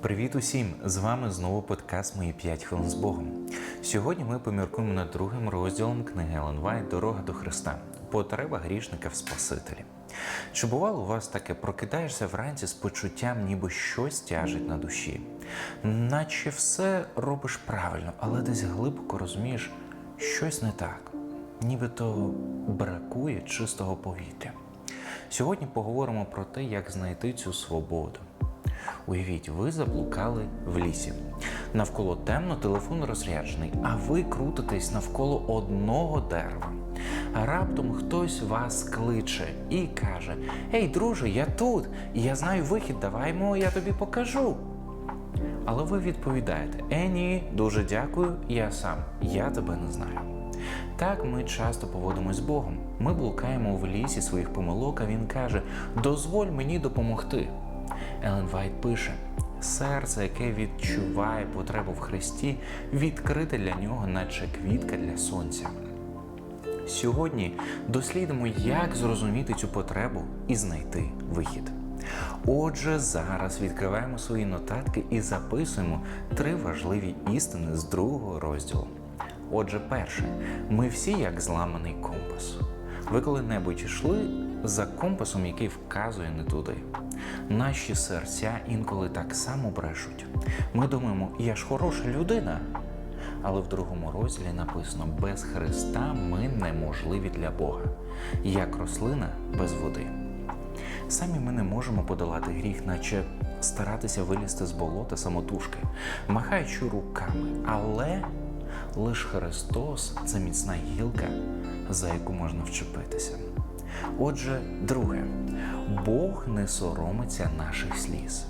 Привіт усім! З вами знову подкаст Мої 5 хвилин з Богом. Сьогодні ми поміркуємо над другим розділом книги Елен Вайт Дорога до Христа. Потреба грішника в Спасителі. Чи бувало у вас таке прокидаєшся вранці з почуттям, ніби щось тяжить на душі? Наче все робиш правильно, але десь глибоко розумієш, щось не так, нібито бракує чистого повітря. Сьогодні поговоримо про те, як знайти цю свободу. Уявіть, ви заблукали в лісі. Навколо темно, телефон розряджений, а ви крутитесь навколо одного дерева. Раптом хтось вас кличе і каже: Ей, друже, я тут, і я знаю вихід, давай мо, я тобі покажу. Але ви відповідаєте: Е, ні, дуже дякую, я сам, я тебе не знаю. Так ми часто поводимось з Богом. Ми блукаємо в лісі своїх помилок, а він каже: Дозволь мені допомогти. Елен Вайт пише: серце, яке відчуває потребу в Христі, відкрите для нього, наче квітка для сонця. Сьогодні дослідимо, як зрозуміти цю потребу і знайти вихід. Отже, зараз відкриваємо свої нотатки і записуємо три важливі істини з другого розділу. Отже, перше, ми всі як зламаний компас. Ви коли-небудь йшли за компасом, який вказує не туди. Наші серця інколи так само брешуть. Ми думаємо, я ж хороша людина. Але в другому розділі написано: без Христа ми неможливі для Бога, як рослина без води. Самі ми не можемо подолати гріх, наче старатися вилізти з болота самотужки, махаючи руками. Але лише Христос це міцна гілка, за яку можна вчепитися. Отже, друге, Бог не соромиться наших сліз.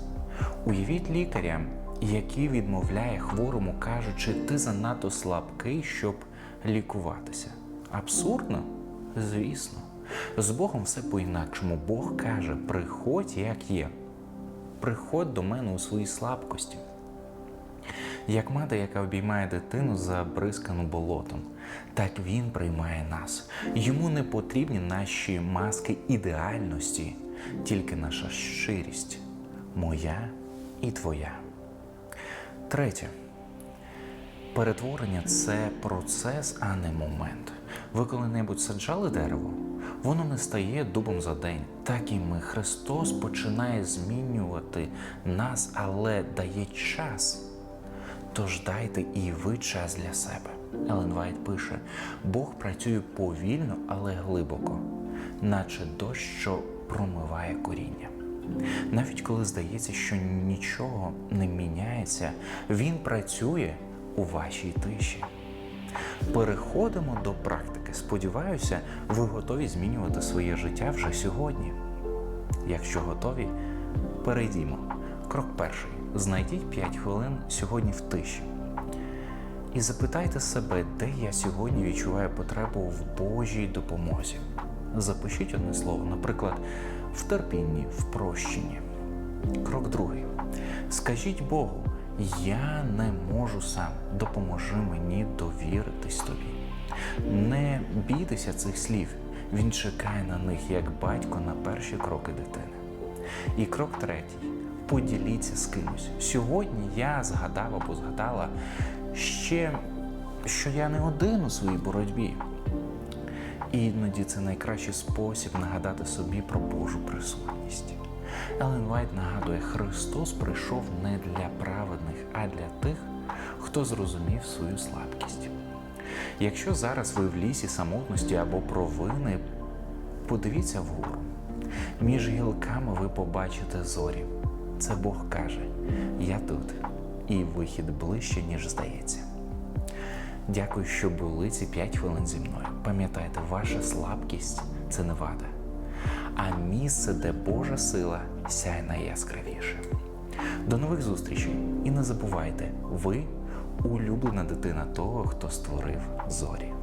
Уявіть лікаря, який відмовляє хворому, кажучи, ти занадто слабкий, щоб лікуватися. Абсурдно? Звісно. З Богом все по-інакшому. Бог каже: приходь, як є. Приходь до мене у своїй слабкості. Як мати, яка обіймає дитину забризкану болотом, так він приймає нас. Йому не потрібні наші маски ідеальності, тільки наша щирість, моя і твоя. Третє. Перетворення це процес, а не момент. Ви коли-небудь саджали дерево? Воно не стає дубом за день. Так і ми. Христос починає змінювати нас, але дає час. Тож дайте і ви час для себе. Елен Вайт пише: Бог працює повільно, але глибоко, наче дощ, що промиває коріння. Навіть коли здається, що нічого не міняється, він працює у вашій тиші. Переходимо до практики. Сподіваюся, ви готові змінювати своє життя вже сьогодні. Якщо готові, перейдімо. Крок перший. Знайдіть 5 хвилин сьогодні в тиші. І запитайте себе, де я сьогодні відчуваю потребу в Божій допомозі. Запишіть одне слово, наприклад, в терпінні, в прощенні. Крок другий. Скажіть Богу, я не можу сам, допоможи мені довіритись тобі. Не бійтеся цих слів. Він чекає на них як батько на перші кроки дитини. І крок третій. Поділіться з кимось. Сьогодні я згадав або згадала ще, що я не один у своїй боротьбі. І іноді це найкращий спосіб нагадати собі про Божу присутність. Елен Вайт нагадує, Христос прийшов не для праведних, а для тих, хто зрозумів свою слабкість. Якщо зараз ви в лісі самотності або провини, подивіться вгору. Між гілками ви побачите зорі. Це Бог каже: Я тут, і вихід ближче, ніж здається. Дякую, що були ці 5 хвилин зі мною. Пам'ятайте, ваша слабкість це не вада, а місце, де Божа сила сяє найяскравіше. До нових зустрічей і не забувайте, ви улюблена дитина того, хто створив зорі.